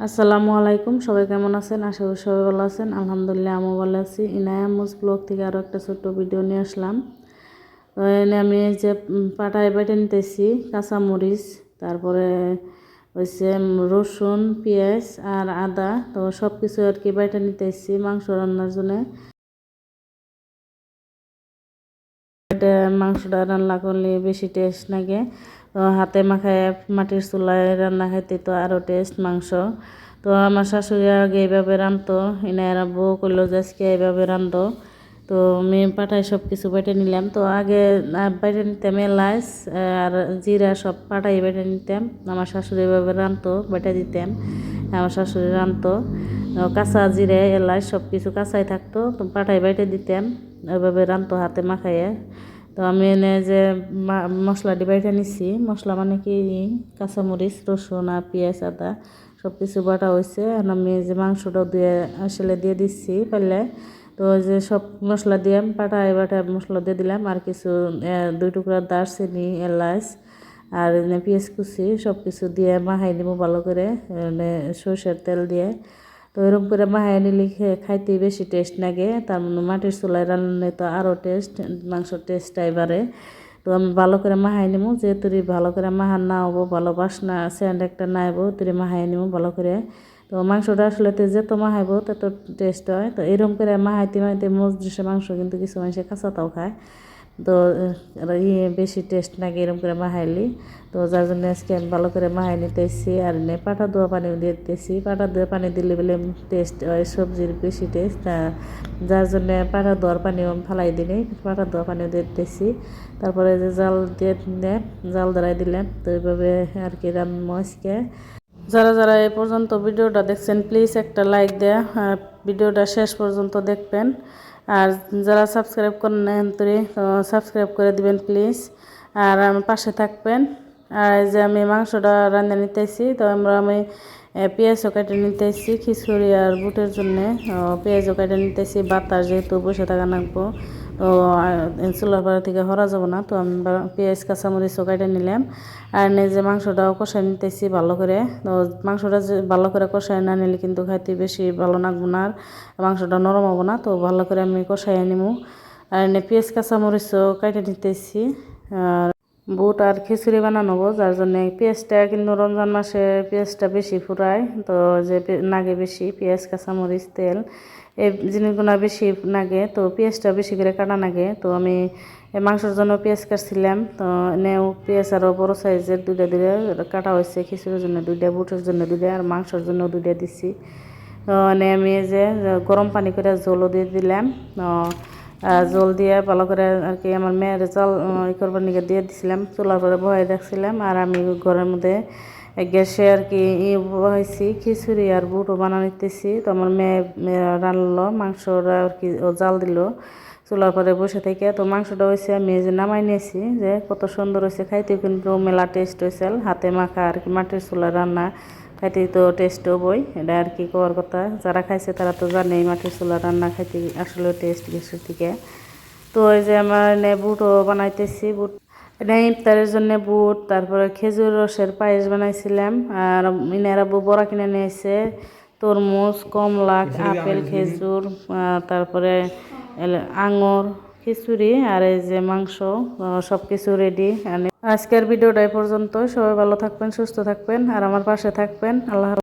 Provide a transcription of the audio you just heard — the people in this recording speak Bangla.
আসসালামু আলাইকুম, সবাই কেমন আছেন? আশা করি সবাই ভালো আছেন। আলহামদুলিল্লাহ আমিও ভালো আছি। ইনায়ামুজ ব্লগ থেকে আরও একটা ছোট্ট ভিডিও নিয়ে আসলাম। এনে আমি যে পাটায় বেটে নিতেছি কাঁচামরিচ, তারপরে হচ্ছে রসুন, পেঁয়াজ আর আদা। তো সব কিছু আর কি বেটে নিতেছি মাংস রান্নার জন্য। মাংসটা রান্না করলে বেশি টেস্ট লাগে। তো হাতে মাখায় মাটির চুলায় রান্না খাইতে তো আরও টেস্ট মাংস। তো আমার শাশুড়ি আগে এইভাবে রাঁধতো এনারা বউ করল যে এইভাবে রাঁধতো তো আমি পাঠায় সব কিছু বেটে নিলাম। তো আগে বেটে নিতাম এলাচ আর জিরা সব পাটাই বেটে নিতাম। আমার শাশুড়ি এভাবে রাঁধতো, বেটে দিতাম আমার শাশুড়ি রাঁধতো। কাঁচা জিরে, এলাচ সব কিছু কাঁচাই থাকতো, তো পাটাই বেটে দিতাম এভাবে রাঁধতো হাতে মাখাইয়ে। তো আমি এনে যে মশলা ডিবাইটা নিছি, মশলা মানে কি? কাঁচামরিচ, রসুন আর পেঁয়াজ, আদা সব কিছু বাটা হয়েছে। আর আমি যে মাংসটা দিয়ে আসলে দিয়ে দিচ্ছি পারলে। তো যে সব মশলা দিয়ে বাটায় বাটা মশলা দিয়ে দিলাম। আর কিছু দুই টুকরা দারচিনি, এলাচ আর পেঁয়াজ কুচি সব কিছু দিয়ে মাখাই দিব ভালো করে। সরষের তেল দিয়ে। তো এরকম করে মাহাই নিলে খাইতে বেশি টেস্ট লাগে। তার মানে মাটির চুলায় রান্নালে তো আরও টেস্ট মাংসর টেস্টটাই বাড়ে তো আমি ভালো করে মাহাই নিবো যেহেতু ভালো করে মাহার না হব, ভালো বাসনা স্যান্ড একটা না হব তুই মাহাই নিবো ভালো করে। তো মাংসটা আসলে তো যত মাহাইবো তত টেস্ট হয়। তো এরকম করে মাহাইতে মাহাইতে মজলিসে মাংস কিন্তু কিছু মানুষে কাঁচাটাও খায়। তো ইয়ে বেশি টেস্ট লাগে এরকম করে মাহাইলি তো যার জন্য আজকে আমি ভালো করে মাহাই নিতেছি আর এনে পাটা ধোয়া পানিও দিয়ে দিতেছি। পাটা ধোয়া পানি দিলে বলে টেস্ট হয় সবজির বেশি টেস্ট যার জন্য পাটা ধোয়ার পানিও ফালাই দিলে পাটা ধোয়া পানিও দিয়ে দিতেছি। তারপরে যে জাল দিয়ে দিলে জাল ধরাই দিলাম, তো এইভাবে আর কি রান্না আজকে। যারা যারা এই পর্যন্ত ভিডিওটা দেখছেন প্লিজ একটা লাইক দেয়া ভিডিওটা শেষ পর্যন্ত দেখবেন। আর যারা সাবস্ক্রাইব করেন না এন্তরে সাবস্ক্রাইব করে দিবেন প্লিজ আর আমার পাশে থাকবেন। আর এই যে আমি মাংসটা রান্না নিতেছি, তো আমরা আমি পেঁয়াজও কেটে নিতেছি খিচুড়ি আর বুটের জন্যে। পেঁয়াজও কেটে নিতেছি, বাতাস যেহেতু বসে থাকা লাগবো। তো পাড়া থেকে হরা যাব না, তো আমি পেঁয়াজ কাঁচামরিচও কেটে নিলাম। আর এনে যে মাংসটাও কষাই নিতেছি ভালো করে। তো, মাংসটা যে ভালো করে কষাই না নিলে কিন্তু খাইতে বেশি ভালো লাগবো না, আর মাংসটা নরম হব না, তো ভালো করে আমি কষাই নিমু আর এনে পেঁয়াজ, কাঁচামরিচও কাটে নিতেছি, আর বুট আর খিচুড়ি বানানো হব, যার জন্য পেঁয়াজটা কিন্তু রমজান মাসে পেঁয়াজটা বেশি ফুরায়। তো যে নাগে বেশি পেঁয়াজ কাঁচামরিচ তেল এই জিনিসগুলো বেশি নাগে তো পেঁয়াজটা বেশি করে কাটা নাগে। তো আমি মাংসের জন্য পেঁয়াজ কাটছিলাম তো এনেও পেঁয়াজ আরও বড়ো সাইজের দুইটা দুইটা কাটা হয়েছে খিচুড়ির জন্য দুইটা বুটের জন্য দুইটা আর মাংসের জন্য দুইটা দিছি। তো এনে আমি যে গরম পানি করে জলও দিয়ে দিলাম। জল দিয়ে ভালো করে আর কি আমার মেয়ের জল ই করবার নিকে দিয়ে দিছিলাম, চুলার পরে বহাই রাখছিলাম, আর আমি ঘরের মধ্যে গ্যাসে আর কি ই বহাইছি, খিচুড়ি আর বুটও বানা নিতেছি তো আমার মেয়ে রান্নলো মাংসটা আর কি জাল দিল, চুলার পরে বসে থেকে তো মাংসটা হয়েছে আমি যে নামাই নিয়েছি, যে কত সুন্দর হয়েছে খাইতে কিন্তু মেলা টেস্ট হয়েছে হাতে মাখা আর কি মাটির চুলা রান্না। খাইতে তো টেস্ট হবই এটা আর কি করার কথা। যারা খাইছে তারা তো জানেই মাটির চুলা রান্না খাইতে আসলে টেস্ট বেশি থেকে তো এই যে আমার এনে বুটও বানাইতেছি বুট। এটা ইফতারের জন্য বুট তারপরে খেজুর রসের পায়েস বানাইছিলাম আর ইনারা বউ বড়া কিনে নিয়েছে। তরমুজ কমলা আপেল খেজুর তারপরে আঙুর খিচুড়ি আর এই যে মাংস সব কিছু রেডি আজকের ভিডিওটা পর্যন্ত সবাই ভালো থাকবেন, সুস্থ থাকবেন আর আমার পাশে থাকবেন। আল্লাহ।